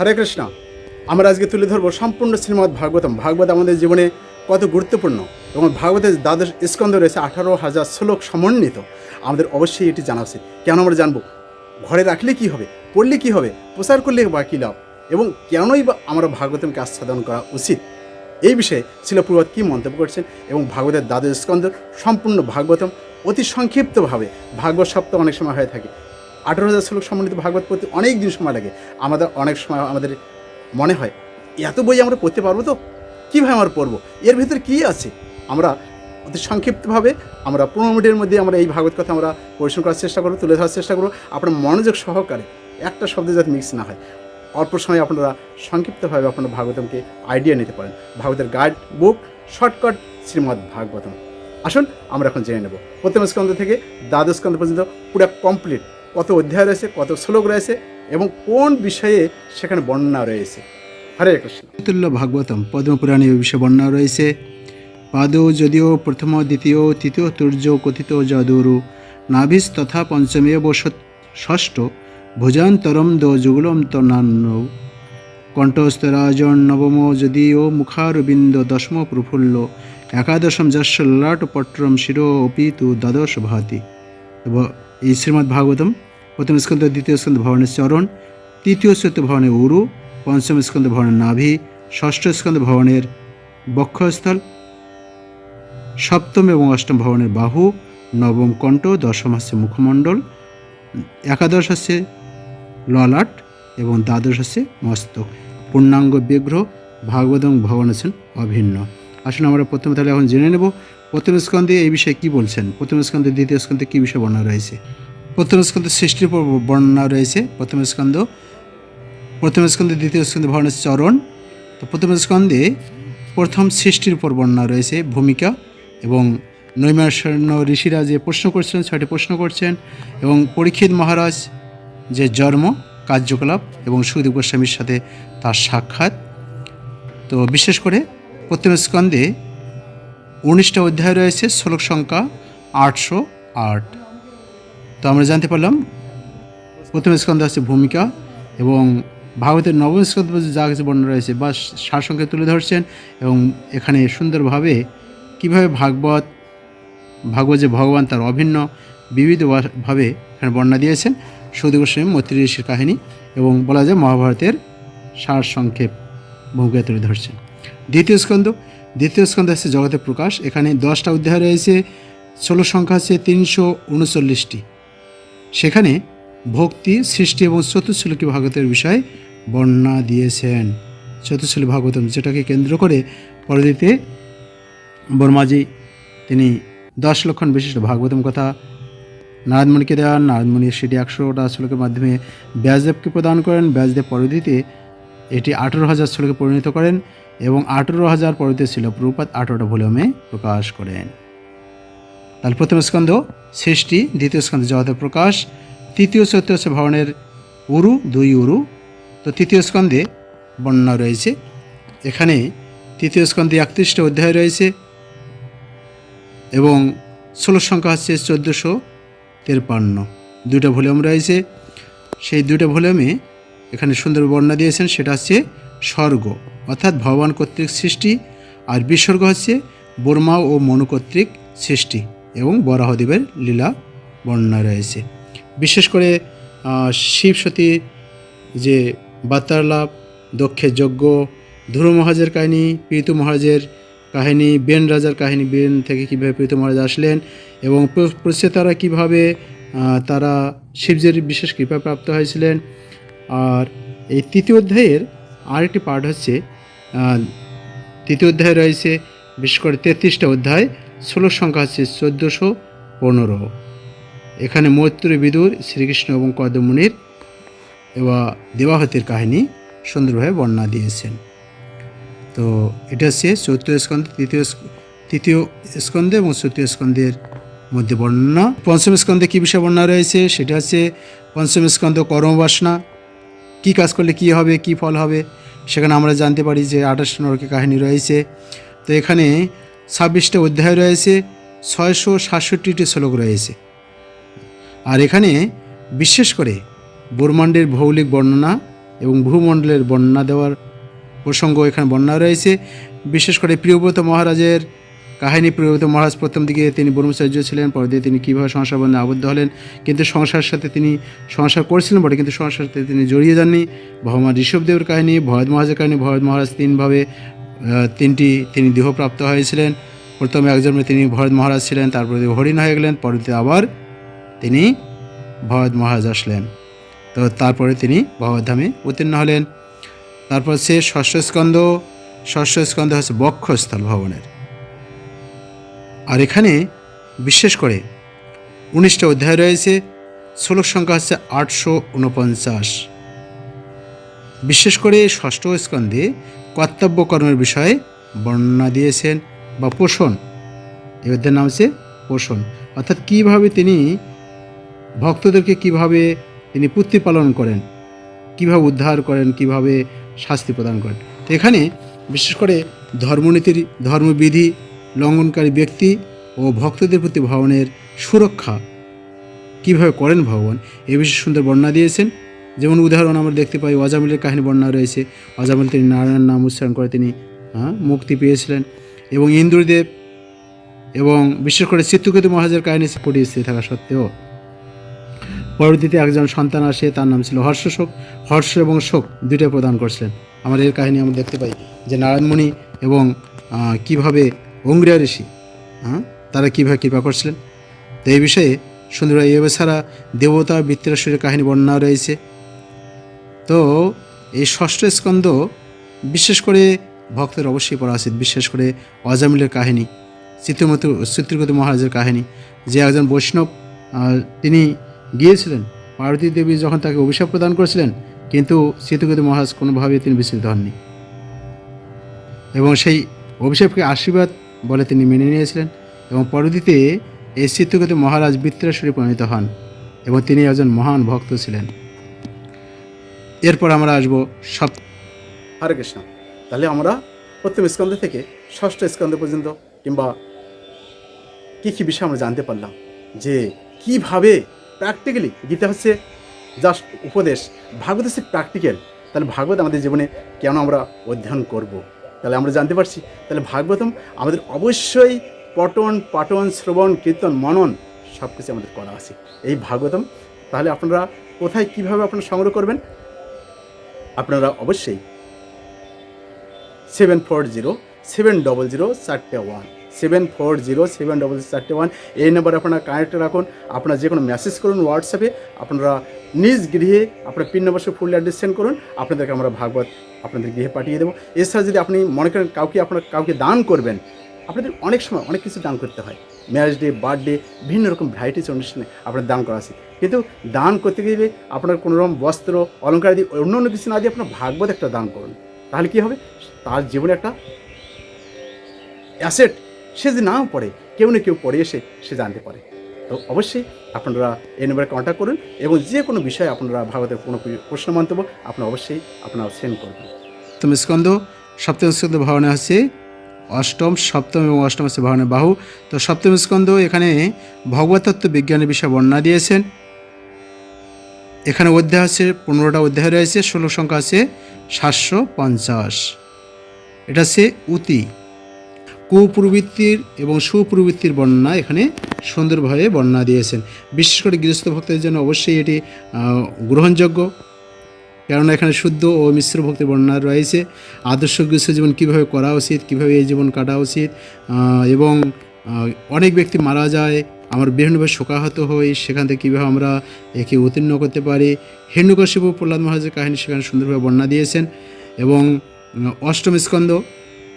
হরে কৃষ্ণ। আমরা আজকে তুলে ধরবো সম্পূর্ণ শ্রীমৎ ভাগবতম। ভাগবত আমাদের জীবনে কত গুরুত্বপূর্ণ এবং ভাগবতের দ্বাদশ স্কন্ধ রয়েছে আঠারো হাজার শ্লোক সমন্বিত। আমাদের অবশ্যই এটি জানা উচিত। কেন আমরা জানব? ঘরে রাখলে কি হবে? পড়লে কি হবে? প্রচার করলে বা কী লাভ? এবং কেনই বা আমরা ভাগবতমকে আস্বাদন করা উচিত? এই বিষয়ে শিলপ্রভাত কী মন্তব্য করছেন? এবং ভাগবতের দ্বাদশ স্কন্ধ সম্পূর্ণ ভাগবতম অতি সংক্ষিপ্তভাবে। ভাগবত সপ্তাহ অনেক সময় হয়ে থাকে। আঠারো হাজার শ্লোক সম্বন্ধিত ভাগবত পড়তে অনেক দিন সময় লাগে। আমাদের অনেক সময় আমাদের মনে হয়, এত বই আমরা পড়তে পারব তো? কীভাবে আমরা পড়ব? এর ভিতরে কী আছে? আমরা অতি সংক্ষিপ্তভাবে আমরা পনেরো মিনিটের মধ্যে আমরা এই ভাগবত কথা আমরা পরিশ্রম করার চেষ্টা করব, তুলে ধরার চেষ্টা করব। আপনার মনোযোগ সহকারে একটা শব্দ যাতে মিক্স না হয়। অল্প সময়ে আপনারা সংক্ষিপ্তভাবে আপনারা ভাগবতমকে আইডিয়া নিতে পারেন। ভাগবতের guide book shortcut Srimad Bhagavatam. আসুন, আমরা এখন জেনে নেব। প্রথম স্কন্ধ থেকে দ্বাদশ স্কন্ধ পর্যন্ত পুরো কমপ্লিট কত অধ্যায় রয়েছে, কত শ্লোক রয়েছে এবং কোন বিষয়ে সেখানে বর্ণনা রয়েছে। হরে কৃষ্ণ। ভাগবতম পদ্মপুরাণে বিষয়ে বর্ণনা রয়েছে, পাদৌ যদিও প্রথম, দ্বিতীয়, তৃতীয় তুর্য কথিত যদুরু নাভিস তথা পঞ্চমেব ষষ্ঠ, ভুজান্তরম দো যুগলম তনান্ন কণ্ঠস্তরাজন নবম যদিও মুখারবিন্দ দশম প্রফুল্ল, একাদশম যশ শিরো অপি তু দ্বাদশ ভাতি। এই শ্রীমদ্ ভাগবতম প্রথম স্কন্ধ, দ্বিতীয় স্কন্ধ ভবনের চরণ, তৃতীয় চতুর্থ ভবনের উরু, পঞ্চম স্কন্ধ ভবনের নাভি, ষষ্ঠ স্কন্ধ ভবনের বক্ষস্থল, সপ্তম এবং অষ্টম ভবনের বাহু, নবম কণ্ঠ, দশম হচ্ছে মুখমণ্ডল, একাদশ হচ্ছে ললাট এবং দ্বাদশ হচ্ছে মস্তক। পূর্ণাঙ্গ বিগ্রহ ভাগবতম ভগবান আছেন অভিন্ন। আসলে আমরা প্রথমে তাহলে এখন জেনে নেব প্রথম স্কন্ধে এই বিষয়ে কি বলছেন, প্রথম স্কন্ধে, দ্বিতীয় স্কন্ধে কী বিষয়ে বর্ণনা রয়েছে। প্রথম স্কন্ধে সৃষ্টির উপর বর্ণনা রয়েছে। প্রথম স্কন্ধ, প্রথম স্কন্ধে, দ্বিতীয় স্কন্ধে ভগবানের চরণ। তো প্রথম স্কন্ধে প্রথম সৃষ্টির উপর বর্ণনা রয়েছে ভূমিকা এবং নৈমাশন্য ঋষিরা যে প্রশ্ন করছেন ছয়টি প্রশ্ন করছেন এবং পরীক্ষিত মহারাজ যে জন্ম, কার্যকলাপ এবং সুদীপ গোস্বামীর সাথে তার সাক্ষাৎ। তো বিশেষ করে প্রথম স্কন্ধে উনিশটা অধ্যায় রয়েছে, শ্লোক সংখ্যা আটশো আট। তো আমরা জানতে পারলাম, প্রথম স্কন্ধে আছে ভূমিকা এবং ভাগবতের নবম স্কন্ধ যা কিছু বর্ণনা রয়েছে বা সারসংক্ষেপ তুলে ধরছেন এবং এখানে সুন্দরভাবে কীভাবে ভাগবত ভাগবত যে ভগবান তার অভিন্ন বিবিধভাবে এখানে বর্ণনা দিয়েছেন, সৌদি গোস্বামী মৈত্রী ঋষির কাহিনী এবং বলা যায় মহাভারতের সার সংক্ষেপ ভূমিকা তুলে ধরছেন। দ্বিতীয় স্কন্ধ দ্বিতীয় স্কন্ধ হচ্ছে জগতের প্রকাশ, এখানে দশটা অধ্যায় রয়েছে, ষোলো সংখ্যা আছে তিনশো উনচল্লিশটি। সেখানে ভক্তি, সৃষ্টি এবং চতুর্শ্লোকী ভাগবতের বিষয়ে বর্ণনা দিয়েছেন। চতুর্শ্লোকী ভাগবতম যেটাকে কেন্দ্র করে পরদিতে বর্মাজি তিনি দশ লক্ষণ বিশিষ্ট ভাগবতম কথা নারদমণিকে দেন, নারদমণি সেটি একশোটা শ্লোকের মাধ্যমে ব্যাসদেবকে প্রদান করেন, ব্যাসদেব পরদিতে এটি আঠেরো হাজার শ্লোকে পরিণত করেন এবং আঠেরো হাজার পরদিতে ছিল প্রপাত আঠেরোটা ভলিউমে প্রকাশ করেন। তাহলে প্রথম স্কন্ধ সৃষ্টি দ্বিতীয় স্কন্ধ, জগতের প্রকাশ, তৃতীয়, চতুর্থ হচ্ছে ভবনের উরু, দুই উরু। তো তৃতীয় স্কন্ধে বর্ণনা রয়েছে। এখানে তৃতীয় স্কন্ধে একত্রিশটা অধ্যায় রয়েছে এবং ষোলো সংখ্যা হচ্ছে চোদ্দোশো তেরপান্ন। দুটো ভলিউম রয়েছে। সেই দুটো ভলিউমে এখানে সুন্দর বর্ণনা দিয়েছেন, সেটা হচ্ছে স্বর্গ, অর্থাৎ ভগবান কর্তৃক সৃষ্টি, আর বিসর্গ হচ্ছে বর্মা ও মনু কর্তৃক সৃষ্টি। এবং বরাহদেবের লীলা বর্ণনা রয়েছে। বিশেষ করে আহ, শিব সতী যে বার্তালাপ দক্ষের যজ্ঞ ধ্রুব মহারাজের কাহিনী প্রীতু মহারাজের কাহিনী বেন রাজার কাহিনী বেন থেকে কীভাবে প্রীতু মহারাজ আসলেন এবং প্রচেতারা কীভাবে তারা শিবজির বিশেষ কৃপা প্রাপ্ত হয়েছিলেন। আর এই তৃতীয় অধ্যায়ের আরেকটি পার্ট হচ্ছে তৃতীয় অধ্যায় রয়েছে বিশেষ করে তেত্রিশটা অধ্যায় ষোলো সংখ্যা হচ্ছে চোদ্দোশো পনেরো। এখানে মৈত্রী বিদুর, শ্রীকৃষ্ণ এবং কদমুনির এবং দেবাহতির কাহিনী সুন্দরভাবে বর্ণনা দিয়েছেন। তো এটা হচ্ছে চতুর্থ স্কন্ধ, তৃতীয় তৃতীয় স্কন্ধে এবং চতুর্থ স্কন্ধের মধ্যে বর্ণনা। পঞ্চম স্কন্ধে কী বিষয় বর্ণনা রয়েছে? সেটা হচ্ছে পঞ্চম স্কন্ধ কর্মবাসনা। কী কাজ করলে কী হবে, কী ফল হবে? সেখানে আমরা জানতে পারি যে আঠাশ নরকের কাহিনী রয়েছে। তো এখানে ছাব্বিশটা অধ্যায় রয়েছে, ছয়শো সাতষট্টিটি শ্লোক রয়েছে। আর এখানে বিশেষ করে ব্রহ্মাণ্ডের ভৌগোলিক বর্ণনা এবং ভূমণ্ডলের বর্ণনা দেওয়ার প্রসঙ্গ এখানে বন্যা রয়েছে। বিশেষ করে প্রিয়ব্রত মহারাজের কাহিনী, প্রিয়ব্রত মহারাজ প্রথম দিকে তিনি ব্রহ্মচার্য ছিলেন, পরে দিয়ে তিনি কীভাবে সংসার বন্ধে আবদ্ধ হলেন, কিন্তু সংসারের সাথে তিনি সংসার করছিলেন বটে কিন্তু সংসারের সাথে তিনি জড়িয়ে যাননি। ভগবান ঋষভদেবের কাহিনী ভরত মহারাজের কাহিনী ভরত মহারাজ তিনভাবে তিনটি, তিনি দেহপ্রাপ্ত হয়েছিলেন। প্রথমে এক জন্মে তিনি ভরত মহারাজ ছিলেন, তারপরে হরিণ হয়ে গেলেন পরবর্তী আবার তিনি ভরত মহারাজ আসলেন। তো তারপরে তিনি ভগবদ্ধামে উত্তীর্ণ হলেন। তারপর সে ষষ্ঠ স্কন্ধ ষষ্ঠ স্কন্ধ হচ্ছে বক্ষস্থল ভবনের। আর এখানে বিশেষ করে উনিশটা অধ্যায় রয়েছে, শ্লোক সংখ্যা হচ্ছে আটশো উনপঞ্চাশ। বিশেষ করে ষষ্ঠ স্কন্ধে কর্তব্য কর্মের বিষয়ে বর্ণনা দিয়েছেন বা পোষণ। এই অধ্যায়ের নাম হচ্ছে পোষণ। অর্থাৎ কীভাবে তিনি ভক্তদেরকে কীভাবে তিনি পুত্তি পালন করেন, কীভাবে উদ্ধার করেন, কীভাবে শাস্তি প্রদান করেন। এখানে বিশেষ করে ধর্মনীতির, ধর্মবিধি লঙ্ঘনকারী ব্যক্তি ও ভক্তদের প্রতি ভগবানের সুরক্ষা কীভাবে করেন ভগবান, এ বিষয়ে সুন্দর বর্ণনা দিয়েছেন। যেমন উদাহরণ আমরা দেখতে পাই অজামিলের কাহিনী বর্ণনা রয়েছে। অজামিল তিনি নারায়ণ নাম উচ্চারণ করে তিনি হ্যাঁ, মুক্তি পেয়েছিলেন। এবং ইন্দ্রদেব এবং বিশেষ করে চিত্রকেতু মহারাজের কাহিনী পড়ে স্ত্রী থাকা সত্ত্বেও। পরবর্তীতে একজন সন্তান আসে তার নাম ছিল হর্ষ শোক হর্ষ এবং শোক দুইটা প্রদান করছিলেন। আমার এর কাহিনী আমরা দেখতে পাই যে নারায়ণমণি এবং কীভাবে অঙ্গিরা ঋষি হ্যাঁ, তারা কীভাবে কৃপা করছিলেন। তো এই বিষয়ে সুন্দর ছাড়া দেবতা বৃত্তিরাসুরের কাহিনী বর্ণনা রয়েছে। তো এই ষষ্ঠ স্কন্ধ বিশেষ করে ভক্তের অবশ্যই পড়া উচিত, বিশেষ করে অজামিলের কাহিনী, চিত্রমত চিত্রগত মহারাজের কাহিনী। যে একজন বৈষ্ণব তিনি গিয়েছিলেন, পার্বতী দেবী যখন তাকে অভিশাপ প্রদান করেছিলেন, কিন্তু চিত্রগত মহারাজ কোনোভাবেই তিনি বিচলিত হননি। এবং সেই অভিশাপকে আশীর্বাদ বলে তিনি মেনে নিয়েছিলেন এবং পরবর্তীতে এই চিত্রগত মহারাজ বৃত্তেশ্বরী পরিণত হন এবং তিনি একজন মহান ভক্ত ছিলেন। এরপর আমরা আসব সব হরে কৃষ্ণ। তাহলে আমরা প্রথম স্কন্ধ থেকে ষষ্ঠ স্কন্ধ পর্যন্ত কিংবা কী কী বিষয় আমরা জানতে পারলাম যে কীভাবে প্র্যাকটিক্যালি গীতা হচ্ছে জাস্ট উপদেশ, ভাগবত হচ্ছে প্র্যাকটিক্যাল তাহলে ভাগবত আমাদের জীবনে কেন আমরা অধ্যয়ন করব। তাহলে আমরা জানতে পারছি, তাহলে ভাগবতম আমাদের অবশ্যই পঠন, পাঠন, শ্রবণ, কীর্তন, মনন সব কিছু আমাদের করা আছে। এই ভাগবতম, তাহলে আপনারা কোথায় কীভাবে আপনারা সংগ্রহ করবেন? আপনারা অবশ্যই seven four zero seven double zero চারটে one seven four zero seven double zero চারটে ওয়ান এই নাম্বারে আপনারা কানেক্ট রাখুন। আপনারা যে কোনো মেসেজ করুন হোয়াটসঅ্যাপে আপনারা নিজ গৃহে আপনার pin number full address send করুন, আপনাদেরকে আমরা ভাগবত আপনাদের গৃহে পাঠিয়ে দেবো। এছাড়া যদি আপনি মনে করেন কাউকে আপনার কাউকে দান করবেন, আপনাদের অনেক সময় অনেক কিছু দান করতে হয়। ম্যারেজ ডে বার্থডে বিভিন্ন রকম ভ্যারাইটিস অনুষ্ঠানে আপনার দান করা আছে। কিন্তু দান করতে গেলে আপনার কোনো রকম বস্ত্র অলঙ্কার দিয়ে অন্য অন্য কিছু না দিয়ে আপনার ভাগবত একটা দান করুন। তাহলে কী হবে? তার জীবনে একটা অ্যাসেট সে যদি নাও পড়ে, কেউ না কেউ পড়ে এসে সে জানতে পারে। তো অবশ্যই আপনারা এই নম্বরে কন্ট্যাক্ট করুন এবং যে কোনো বিষয়ে আপনারা ভাগবতের কোনো প্রশ্ন, মন্তব্য, আপনারা অবশ্যই আপনারা সেন্ড করবেন। সপ্তম স্কন্ধ সপ্তম স্কন্ধ ভাবনা হচ্ছে অষ্টম, সপ্তম এবং অষ্টম হচ্ছে ভাবনা বাহু। তো সপ্তম স্কন্ধ এখানে ভগবতত্ত্ব বিজ্ঞানের বিষয়ে বর্ণনা দিয়েছেন। এখানে অধ্যায় আছে, পনেরোটা অধ্যায় রয়েছে, ষোলো সংখ্যা আছে, সাতশো পঞ্চাশ। এটা হচ্ছে উতি। কুপ্রবৃত্তির এবং সুপ্রবৃত্তির বর্ণনা এখানে সুন্দরভাবে বর্ণনা দিয়েছেন। বিশেষ করে গৃহস্থ ভক্তদের জন্য অবশ্যই এটি গ্রহণযোগ্য। কেননা এখানে শুদ্ধ ও মিশ্র ভক্তির বর্ণনা রয়েছে। আদর্শ গৃহস্থ জীবন কীভাবে করা উচিত, কীভাবে এই জীবন কাটা উচিত এবং অনেক ব্যক্তি মারা যায়, আমার বিভিন্নভাবে শোকাহত হই, সেখান থেকে কীভাবে আমরা একে উত্তীর্ণ করতে পারি। হিরণ্যকশিপু প্রহ্লাদ মহারাজের কাহিনী সেখানে সুন্দরভাবে বর্ণনা দিয়েছেন। এবং অষ্টম স্কন্ধ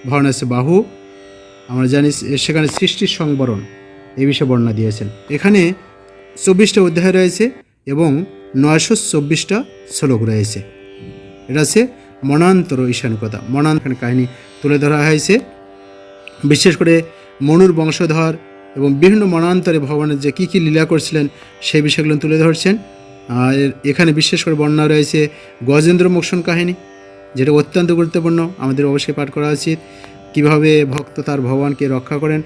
ভরণাসে বাহু, আমরা জানি সেখানে সৃষ্টির সংবরণ, এই বিষয়ে বর্ণনা দিয়েছেন। এখানে চব্বিশটা অধ্যায় রয়েছে এবং নয়শো চব্বিশটা শ্লোক রয়েছে এটা হচ্ছে মনান্তর ঈশানকতা মনান্তর কাহিনী তুলে ধরা হয়েছে। বিশেষ করে মনুর বংশধর এবং বিভিন্ন মনান্তরে ভগবানের যে কী কী লীলা করছিলেন, সেই বিষয়গুলো তুলে ধরছেন। আর এখানে বিশেষ করে বর্ণনা রয়েছে গজেন্দ্র মোক্ষণ কাহিনী, যেটা অত্যন্ত গুরুত্বপূর্ণ। আমাদের অবশ্যই পাঠ করা উচিত। কীভাবে ভক্ত তার ভগবানকে রক্ষা করেন।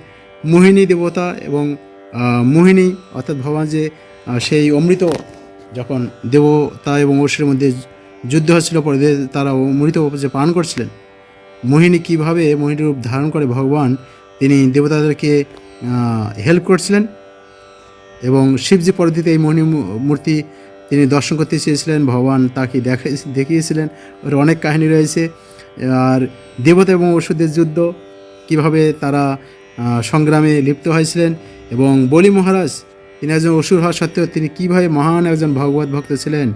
মোহিনী দেবতা এবং মোহিনী অর্থাৎ ভগবান যে সেই অমৃত যখন দেবতা এবং অসুরের মধ্যে যুদ্ধ হচ্ছিল, পরে তারা মৃত উপজে পান করছিলেন, মোহিনী কীভাবে মোহিনীর রূপ ধারণ করে ভগবান? তিনি দেবতাদেরকে হেল্প করছিলেন এবং শিবজি পরবর্তীতে এই মোহিনী মূর্তি তিনি দর্শন করতে চেয়েছিলেন। ভগবান তাকে দেখা দেখিয়েছিলেন। ওর অনেক কাহিনী রয়েছে। আর দেবতা এবং ওষুধের যুদ্ধ কীভাবে তারা সংগ্রামে লিপ্ত হয়েছিলেন এবং বলি মহারাজ তিনি একজন অসুর হওয়া সত্ত্বেও তিনি কীভাবে মহান একজন ভগবত ভক্ত ছিলেন,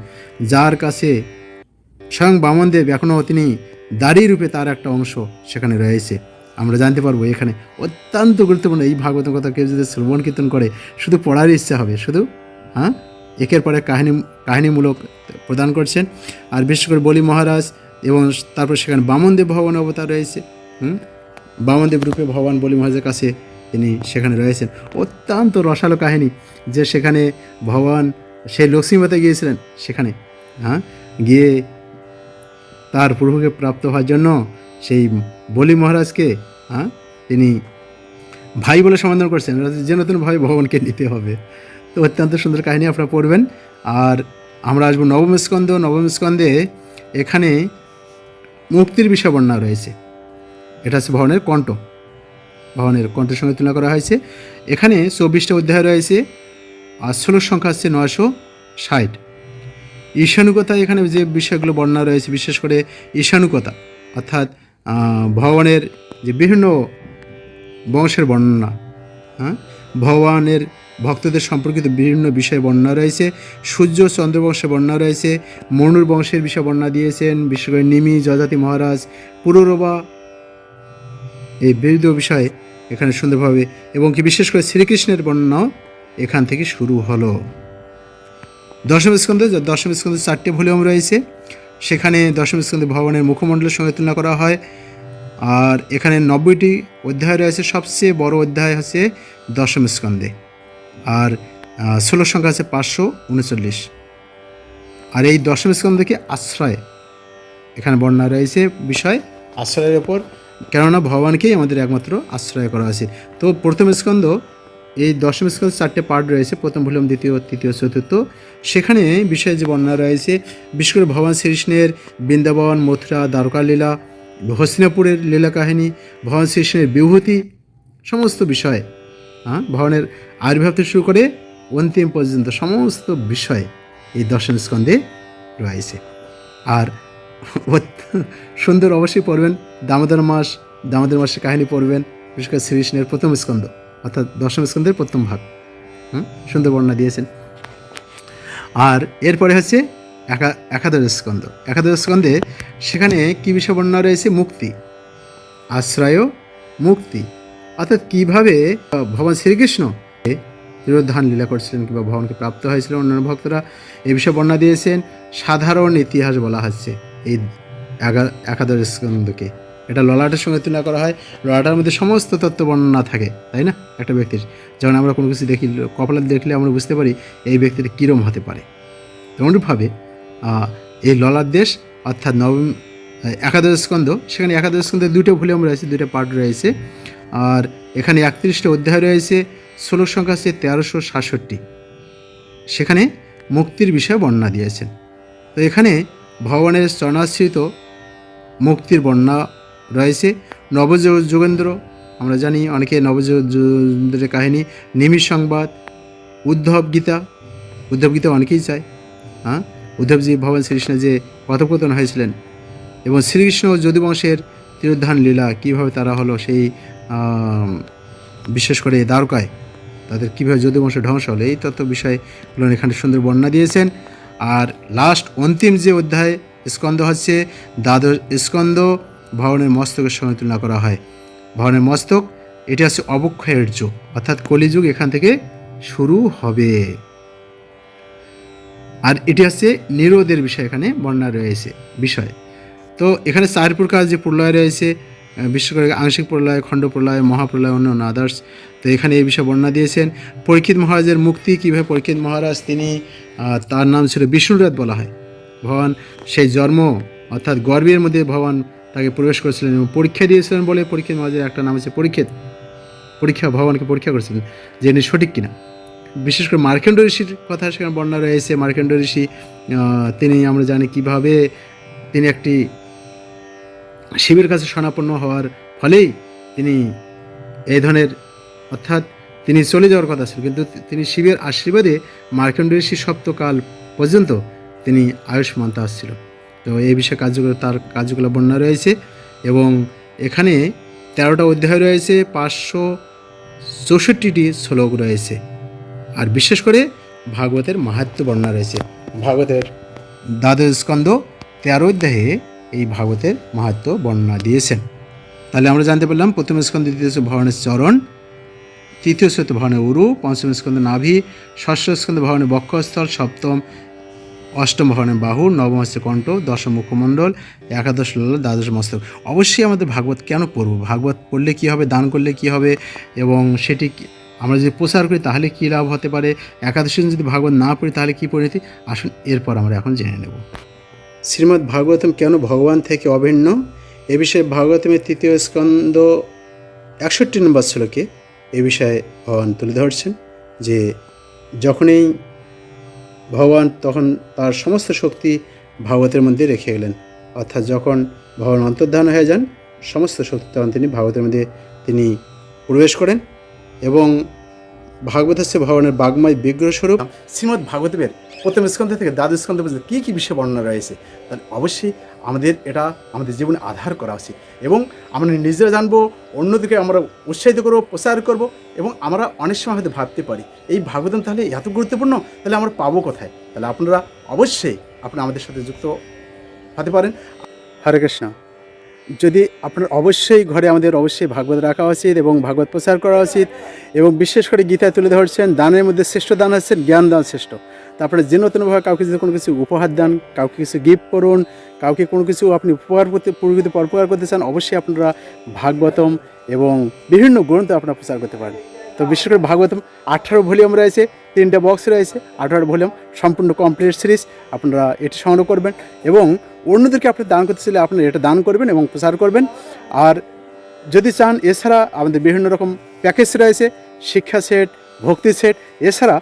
যার কাছে স্বয়ং বামনদেব এখনও তিনি দাড়ি রূপে তার একটা অংশ সেখানে রয়েছে। আমরা জানতে পারব এখানে অত্যন্ত গুরুত্বপূর্ণ এই ভাগবত কথা। কেউ যদি শ্রবণ কীর্তন করে, শুধু পড়ার ইচ্ছা হবে, শুধু হ্যাঁ? একের পরে কাহিনী, কাহিনীমূলক প্রদান করছেন। আর বিশেষ করে বলি মহারাজ এবং তারপর সেখানে বামনদেব ভগবান অবতার রয়েছে, হুম? বামনদেব রূপে ভগবান বলি মহারাজের কাছে তিনি সেখানে রয়েছেন। অত্যন্ত রসালো কাহিনী যে সেখানে ভগবান সেই লক্ষ্মীমাতে গিয়েছিলেন সেখানে হ্যাঁ? গিয়ে তার প্রভুকে প্রাপ্ত হওয়ার জন্য সেই বলি মহারাজকে হ্যাঁ? তিনি ভাই বলে সমাধান করছেন। যে নতুন ভাই ভগবানকে নিতে হবে। তো অত্যন্ত সুন্দর কাহিনী আপনারা পড়বেন। আর আমরা আসব নবম স্কন্ধ। নবম স্কন্ধে এখানে মুক্তির বিষয় বর্ণনা রয়েছে। এটা হচ্ছে ভবনের কণ্ঠ। ভবনের কণ্ঠের সঙ্গে তুলনা করা হয়েছে। এখানে চব্বিশটা অধ্যায় রয়েছে আর ষোলোর সংখ্যা হচ্ছে নয়শো ষাট। ঈশানুকতা এখানে যে বিষয়গুলো বর্ণনা রয়েছে বিশেষ করে ঈশানুকতা অর্থাৎ আহ, ভগবানের যে বিভিন্ন বংশের বর্ণনা হ্যাঁ? ভগবানের ভক্তদের সম্পর্কিত বিভিন্ন বিষয় বর্ণনা রয়েছে সূর্য চন্দ্র বংশের বর্ণনা রয়েছে মনুর বংশের বিষয় বর্ণনা দিয়েছেন বিশেষ করে নিমি যজাতি মহারাজ পুরুরবা এই বিবিধ বিষয়ে এখানে সুন্দরভাবে, এবং কি বিশেষ করে শ্রীকৃষ্ণের বর্ণনাও এখান থেকে শুরু হলো। দশম স্কন্ধে দশম স্কন্ধে চারটে ভলিউম রয়েছে। সেখানে দশম স্কন্ধে ভগবানের মুখমণ্ডলের সঙ্গে তুলনা করা হয়। আর এখানে নব্বইটি অধ্যায় রয়েছে। সবচেয়ে বড় অধ্যায় হচ্ছে দশম স্কন্ধে। আর ষোলো সংখ্যা আছে পাঁচশো উনচল্লিশ। আর এই দশম স্কন্ধকে আশ্রয়, এখানে বর্ণনা রয়েছে বিষয়, আশ্রয়ের ওপর কেননা ভগবানকেই আমাদের একমাত্র আশ্রয় করা আছে তো প্রথম স্কন্ধ, এই দশম স্কন্ধ চারটে পার্ট রয়েছে, প্রথম ভলিউম দ্বিতীয়, তৃতীয়, চতুর্থ। সেখানে বিষয়ে যে বর্ণনা রয়েছে, বিশেষ করে ভগবান শ্রীকৃষ্ণের বৃন্দাবন, মথুরা দ্বারকা লীলা হস্তিনাপুরের লীলা কাহিনী, ভগবান শ্রীকৃষ্ণের বিভূতি, সমস্ত বিষয় হ্যাঁ ভগবানের আবির্ভাব থেকে শুরু করে অন্তিম পর্যন্ত সমস্ত বিষয় এই দশম স্কন্ধে রয়েছে। আর সুন্দর অবশ্যই পড়বেন। দামোদর মাস, দামোদর মাসের কাহিনী পড়বেন, বিশেষ করে শ্রীকৃষ্ণের প্রথম স্কন্ধ, অর্থাৎ দশম স্কন্ধের প্রথম ভাগ। হুম? সুন্দর বর্ণনা দিয়েছেন। আর এরপরে হচ্ছে একা, একাদশ স্কন্ধ। একাদশ স্কন্ধে সেখানে কী বিষয় বর্ণনা রয়েছে? মুক্তি। আশ্রয়, মুক্তি। অর্থাৎ কীভাবে ভগবান শ্রীকৃষ্ণ তিরোধান লীলা করছিলেন কিংবা ভগবানকে প্রাপ্ত হয়েছিল অন্যান্য ভক্তরা, এই বিষয়ে বর্ণনা দিয়েছেন। সাধারণ ইতিহাস বলা হচ্ছে। এই একাদশ স্কন্ধকে। এটা ললাটের সঙ্গে তুলনা করা হয়। ললাটার মধ্যে সমস্ত তত্ত্ব বর্ণনা থাকে, তাই না? একটা ব্যক্তির যখন আমরা কোনো কিছু দেখি কপালাত দেখলে আমরা বুঝতে পারি এই ব্যক্তিটা কীরম হতে পারে। তেমনভাবে এই ললার দেশ, অর্থাৎ নবম, একাদশ স্কন্ধ, সেখানে একাদশ স্কন্ধে দুটো ভলিউম রয়েছে দুটো পার্ট রয়েছে। আর এখানে একত্রিশটা অধ্যায় রয়েছে, ষোলো সংখ্যা হচ্ছে তেরোশো সাতষট্টি। সেখানে মুক্তির বিষয়ে বর্ণনা দিয়েছেন। তো এখানে ভগবানের চরণাশ্রিত মুক্তির বর্ণনা রয়েছে। নবযোগেন্দ্র আমরা জানি অনেকে নবযোগেন্দ্রের কাহিনী, নিমির সংবাদ, উদ্ধব গীতা উদ্ধব গীতা অনেকেই চায় হ্যাঁ? উদ্ধবজি ভগবান শ্রীকৃষ্ণের যে কথোপকথন হয়েছিলেন এবং শ্রীকৃষ্ণ যদুবংশের তিরোধান লীলা কীভাবে তারা হলো সেই বিশেষ করে দ্বারকায়, তাদের কীভাবে যদুবংশ ধ্বংস হলো, এই তত্ত্ব বিষয়গুলো এখানে সুন্দর বর্ণনা দিয়েছেন। আর লাস্ট অন্তিম যে অধ্যায় স্কন্দ হচ্ছে দ্বাদশ স্কন্দ ভবনের মস্তকের সঙ্গে তুলনা করা হয়। ভবনের মস্তক, এটি হচ্ছে অবক্ষয়ের যুগ, অর্থাৎ কলিযুগ এখান থেকে শুরু হবে। আর এটি হচ্ছে নিরোধের বিষয়, এখানে বর্ণনা রয়েছে, বিষয়। তো এখানে চার প্রকার যে প্রলয় রয়েছে বিশেষ করে আংশিক প্রলয়, খণ্ড প্রলয়, মহাপ্রলয়, অন্য আদার্স তো এখানে এই বিষয়ে বর্ণনা দিয়েছেন। পরীক্ষিত মহারাজের মুক্তি কীভাবে পরীক্ষিত মহারাজ তিনি তার নাম ছিল বিষ্ণুরাত বলা হয়। ভগবান সেই জন্ম, অর্থাৎ গর্বের মধ্যে ভগবান তাকে প্রবেশ করেছিলেন এবং পরীক্ষা দিয়েছিলেন বলে পরীক্ষিত মহারাজের একটা নাম হচ্ছে পরীক্ষিত। পরীক্ষা, ভগবানকে পরীক্ষা করেছিলেন যে ইনি সঠিক কিনা। বিশেষ করে মার্কেন্ড ঋষির কথা সেখানে বর্ণনা রয়েছে। মার্কেন্ড ঋষি তিনি আমরা জানি কীভাবে তিনি একটি শিবের কাছে শরণাপন্ন হওয়ার ফলেই তিনি এই ধরনের, অর্থাৎ তিনি চলে যাওয়ার কথা ছিল। কিন্তু তিনি শিবের আশীর্বাদে মার্কেন্ড ঋষি সপ্তকাল পর্যন্ত তিনি আয়ুষ্মান্ত আসছিল তো এই বিষয়ে কার্যগুলো তার কার্যগুলো বর্ণনা রয়েছে এবং এখানে তেরোটা অধ্যায় রয়েছে, পাঁচশো চৌষট্টিটি শ্লোক রয়েছে। আর বিশেষ করে ভাগবতের মাহাত্ম বর্ণনা রয়েছে। ভাগবতের দ্বাদশ স্কন্ধ তেরো অধ্যায়ে এই ভাগবতের মাহাত্ম বর্ণনা দিয়েছেন। তাহলে আমরা জানতে পারলাম, প্রথম স্কন্ধ দ্বিতীয় হচ্ছে ভগবানের চরণ, তৃতীয় হচ্ছে ভগবানের উরু, পঞ্চম স্কন্ধ নাভি, ষষ্ঠ স্কন্ধ ভগবানের বক্ষস্থল, সপ্তম, অষ্টম ভগবানের বাহু, নবম হচ্ছে কণ্ঠ, দশম মুখমণ্ডল, একাদশ লোলা, দ্বাদশ মস্তক। অবশ্যই আমাদের ভাগবত কেন পড়ব? ভাগবত পড়লে কি হবে, দান করলে কি হবে, এবং সেটি আমরা যদি প্রচার করি, তাহলে কী লাভ হতে পারে? একাদশী যদি ভাগবত না পড়ি, তাহলে কী পরিণতি? আসুন, এরপর আমরা এখন জেনে নেব। শ্রীমদ্ ভাগবতম কেন ভগবান থেকে অভিন্ন? এ বিষয়ে ভাগবতমের তৃতীয় স্কন্দ একষট্টি নম্বর শ্লোকে এ বিষয়ে ভগবান তুলে ধরছেন যে যখনই ভগবান তখন তার সমস্ত শক্তি ভাগবতের মধ্যে রেখে গেলেন। অর্থাৎ যখন ভগবান অন্তর্ধান হয়ে যান, সমস্ত শক্তি তখন তিনি ভাগবতের মধ্যে তিনি প্রবেশ করেন এবং ভাগবত হচ্ছে ভগবানের বাগময় বিগ্রহ স্বরূপ শ্রীমদ্ ভাগবতের প্রথম স্কন্ধ থেকে দ্বাদশ স্কন্ধ পর্যন্ত কী কী বিষয় বর্ণনা রয়েছে, তাহলে অবশ্যই আমাদের এটা আমাদের জীবনে আধার করা উচিত। এবং আমরা নিজেরা জানব, অন্যদিকে আমরা উৎসাহিত করব, প্রচার করব, এবং আমরা অনেক সময় হয়তো ভাবতে পারি, এই ভাগবতম তাহলে এত গুরুত্বপূর্ণ, তাহলে আমরা পাবো কোথায়? তাহলে আপনারা অবশ্যই আপনারা আমাদের সাথে যুক্ত হতে পারেন। হরে কৃষ্ণ। যদি আপনার অবশ্যই ঘরে আমাদের অবশ্যই ভাগবত রাখা উচিত এবং ভাগবত প্রচার করা উচিত, এবং বিশেষ করে গীতায় তুলে ধরছেন, দানের মধ্যে শ্রেষ্ঠ দান হচ্ছে জ্ঞান দান শ্রেষ্ঠ। তারপরে যে নতুনভাবে কাউকে যদি কোনো কিছু উপহার দেন, কাউকে কিছু গিফট করুন, কাউকে কোনো কিছু আপনি উপহার করতে প্রকৃতি পরোপকার করতে চান, অবশ্যই আপনারা ভাগবতম এবং বিভিন্ন গ্রন্থ আপনারা প্রচার করতে পারেন। তো বিশেষ করে ভাগবতম আঠারো ভলিউম রয়েছে, তিনটা বক্স রয়েছে, আঠারো ভলিউম, সম্পূর্ণ কমপ্লিট সিরিজ আপনারা এটি সংগ্রহ করবেন এবং অন্যদেরকে আপনি দান করতে চাইলে আপনারা এটা দান করবেন এবং প্রচার করবেন। আর যদি চান, এছাড়া আমাদের বিভিন্ন রকম প্যাকেজ রয়েছে, শিক্ষা সেট ভক্তি সেট এছাড়া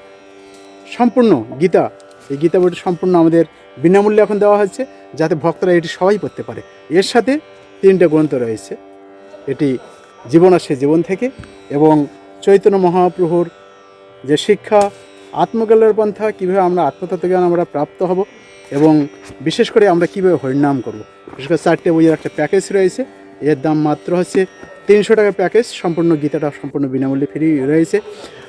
সম্পূর্ণ গীতা। এই গীতা বইটি সম্পূর্ণ আমাদের বিনামূল্যে এখন দেওয়া হচ্ছে যাতে ভক্তরা এটি সবাই পড়তে পারে। এর সাথে তিনটে গ্রন্থ রয়েছে। এটি জীবন আসে জীবন থেকে এবং চৈতন্য মহাপ্রভুর যে শিক্ষা, আত্মজ্ঞানের পন্থা, কীভাবে আমরা আত্মতত্ত্ব জ্ঞান আমরা প্রাপ্ত হব এবং বিশেষ করে আমরা কীভাবে হরিনাম করব। বিশেষ করে চারটে বইয়ের একটা প্যাকেজ রয়েছে। এর দাম মাত্র হচ্ছে তিনশো টাকার প্যাকেজ। সম্পূর্ণ গীতাটা সম্পূর্ণ বিনামূল্যে ফ্রি রয়েছে।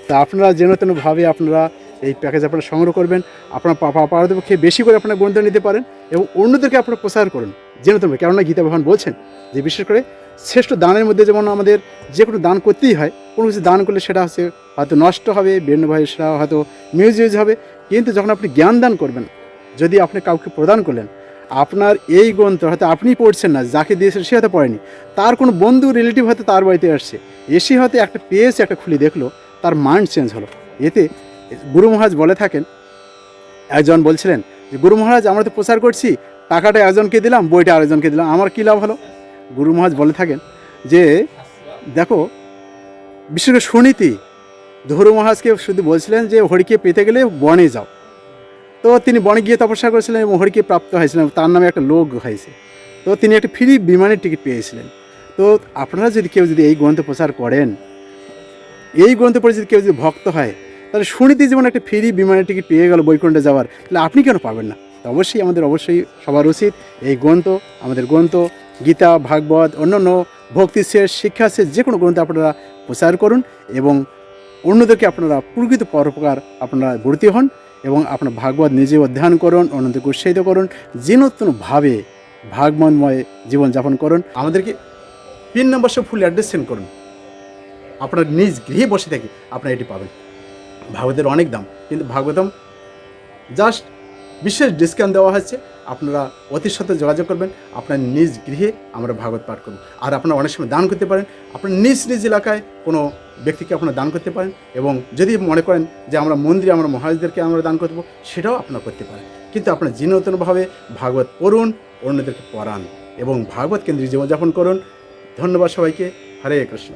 তা আপনারা যেন তেনভাবে আপনারা এই প্যাকেজ আপনারা সংগ্রহ করবেন। আপনার পারদপক্ষে বেশি করে আপনারা গ্রন্থ নিতে পারেন এবং অন্যদেরকে আপনারা প্রচার করুন। যেন তেন কেননা গীতা ভগবান বলছেন যে বিশেষ করে শ্রেষ্ঠ দানের মধ্যে যেমন আমাদের যে কোনো দান করতেই হয়, কোনো কিছু দান করলে সেটা হচ্ছে হয়তো নষ্ট হবে বিভিন্নভাবে সেটা হয়তো মিউজ ইউজ হবে। কিন্তু যখন আপনি জ্ঞান দান করবেন, যদি আপনি কাউকে প্রদান করলেন, আপনার এই গ্রন্থ হয়তো আপনি পড়ছেন না, যাকে দিয়েছেন সে হয়তো পড়েনি। তার কোনো বন্ধু রিলেটিভ হয়তো তার বাড়িতে আসছে। এসে হয়তো একটা পেজ একটা খুলে দেখল, তার মাইন্ড চেঞ্জ হলো। এতে গুরু মহারাজ বলে থাকেন, একজন বলছিলেন যে, গুরু মহারাজ, আমরা তো প্রচার করছি, টাকাটা একজনকে দিলাম, বইটা আরেকজনকে দিলাম, আমার কী লাভ হলো? গুরু মহারাজ বলে থাকেন যে, দেখো বিশেষ করে সুনীতি, ধরু মহারাজকে শুধু বলছিলেন যে, হরিকে পেতে গেলে বনে যাও। তো তিনি বনে গিয়ে তপস্যা করেছিলেন এবং হরিকে প্রাপ্ত হয়েছিলেন, তার নামে একটা লোক হয়েছে। তো তিনি একটা ফ্রি বিমানের টিকিট পেয়েছিলেন। তো আপনারা যদি কেউ যদি এই গ্রন্থ প্রচার করেন, এই গ্রন্থ পড়ে যদি কেউ যদি ভক্ত হয় তাহলে সুনীতি যেমন একটা ফ্রি বিমানের টিকিট পেয়ে গেল বৈকুণ্ঠে যাওয়ার। তাহলে আপনি কেন পাবেন না? তো অবশ্যই আমাদের অবশ্যই সবার উচিত এই গ্রন্থ, আমাদের গ্রন্থ, গীতা, ভাগবত, অন্যান্য ভক্তি শেষ শিক্ষা শেষ যে কোনো গ্রন্থ আপনারা প্রচার করুন এবং অন্যদেরকে আপনারা প্রকৃত পরোপকার আপনারা ভর্তি হন এবং আপনার ভাগবত নিজে অধ্যয়ন করুন অন্যদেরকে উৎসাহিত করুন, যে নতুনভাবে ভাগমনময় জীবনযাপন করুন, আমাদেরকে পিন নম্বর সব ফুল অ্যাড্রেস সেন্ড করুন। আপনার নিজ গৃহে বসে থেকে আপনারা এটি পাবেন। ভাগবতের অনেক দাম, কিন্তু ভাগবতম জাস্ট বিশেষ ডিসকাউন্ট দেওয়া হয়েছে। আপনারা অতির সাথে যোগাযোগ করবেন, আপনার নিজ গৃহে আমরা ভাগবত পাঠ করব। আর আপনারা অনেক সময় দান করতে পারেন, আপনার নিজ নিজ এলাকায় কোনো ব্যক্তিকে আপনারা দান করতে পারেন এবং যদি মনে করেন যে আমরা মন্দিরে আমরা মহারাজদেরকে আমরা দান করব, সেটাও আপনারা করতে পারেন। কিন্তু আপনার যে নতুনভাবে ভাগবত পড়ুন, অন্যদেরকে পড়ান এবং ভাগবত কেন্দ্রিক জীবনযাপন করুন। ধন্যবাদ সবাইকে। হরে কৃষ্ণ।